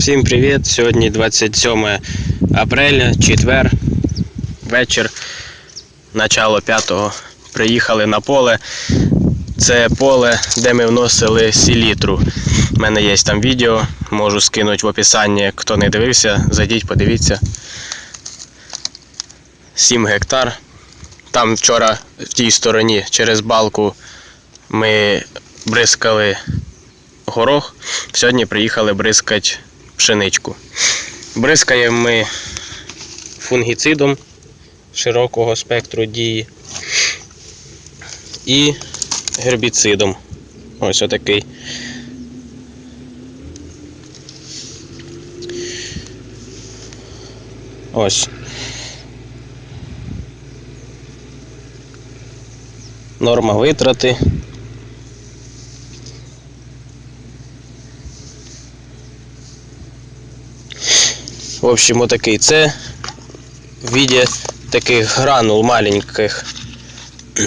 Всім привіт! Сьогодні 27 апреля, четвер, вечір, начало п'ятого. Приїхали на поле. Це поле, де ми вносили селітру. У мене є там відео, можу скинути в описанні, хто не дивився, зайдіть, подивіться. 7 гектар. Там вчора в тій стороні через балку ми бризкали горох. Сьогодні приїхали бризкати пшеничку. Бризкаємо ми фунгіцидом широкого спектру дії і гербіцидом. Ось отакий. Ось. Норма витрати. В общем, отакий. Це в виде таких гранул маленьких.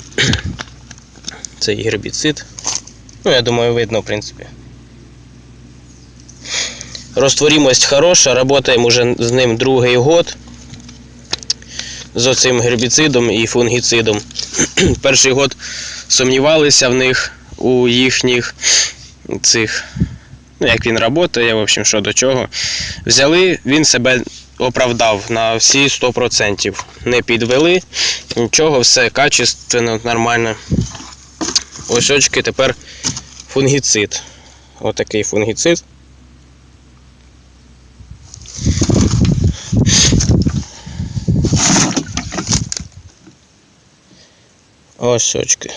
Це гербіцид. Ну, я думаю, видно, в принципі. Розтворимость хороша, работаємо вже з ним другий год. З оцим гербіцидом і фунгіцидом. Перший год сумнівалися в них у їхніх цих як він працює, в общем, що до чого. Взяли, він себе оправдав на всі 100%. Не підвели, нічого, все качественно, нормально. Ось очки тепер фунгіцид. Отакий фунгіцид. Ось очки.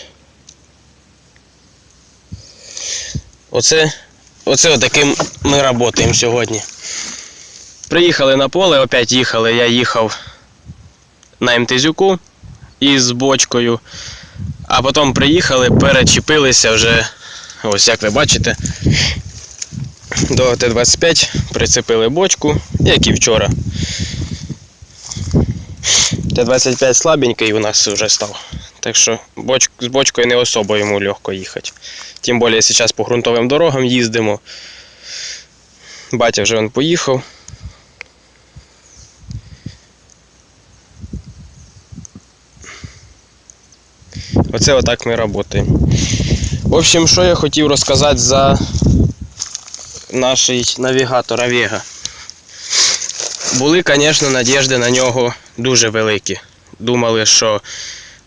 Оце Оце отаким ми працюємо сьогодні. Приїхали на поле, опять їхали. Я їхав на МТЗюку із бочкою, а потім приїхали, перечепилися вже, ось як ви бачите, до Т-25 прицепили бочку, як і вчора. Т-25 слабенький у нас вже став. Так що боч, з бочкою не особо йому легко їхати. Тим більше зараз по ґрунтовим дорогам їздимо. Батя вже він поїхав. Оце отак ми працюємо. В общем, що я хотів розказати за наш навігатор Авега. Були, звісно, надіжди на нього дуже великі. Думали, що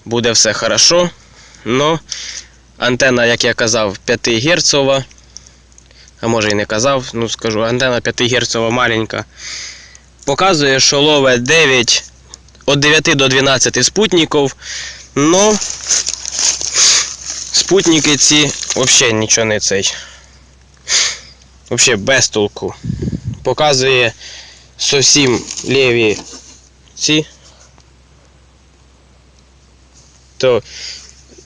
буде все хорошо, но антенна, як я казав, 5 герцова, а може і не казав, ну скажу, антенна 5 герцова маленька. Показує, що ловить 9, від 9 до 12 спутників, но спутники ці взагалі нічого не цей. Взагалі без толку. Показує зовсім ліві ці то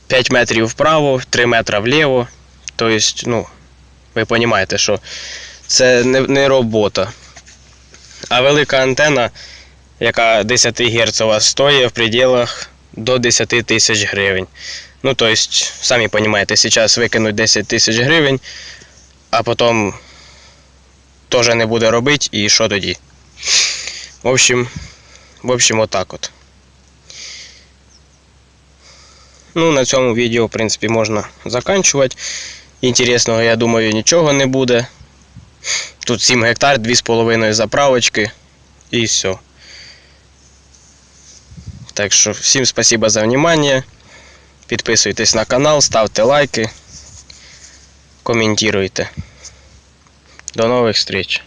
5 метрів вправо, 3 метри вліво. Тобто, ну, ви розумієте, що це не, не робота. А велика антенна, яка 10 Гц стоїть в пределах до 10 тисяч гривень. Ну, тобто, самі розумієте, зараз викинуть 10 тисяч гривень, а потім теж не буде робити і що тоді. В общем, в общем, отак от. Ну, на цьому відео, в принципі, можна заканчувати. Інтересного, я думаю, нічого не буде. Тут 7 гектар, 2,5 заправочки і все. Так що всім спасибо за внимание. Підписуйтесь на канал, ставте лайки, коментуйте. До нових встреч!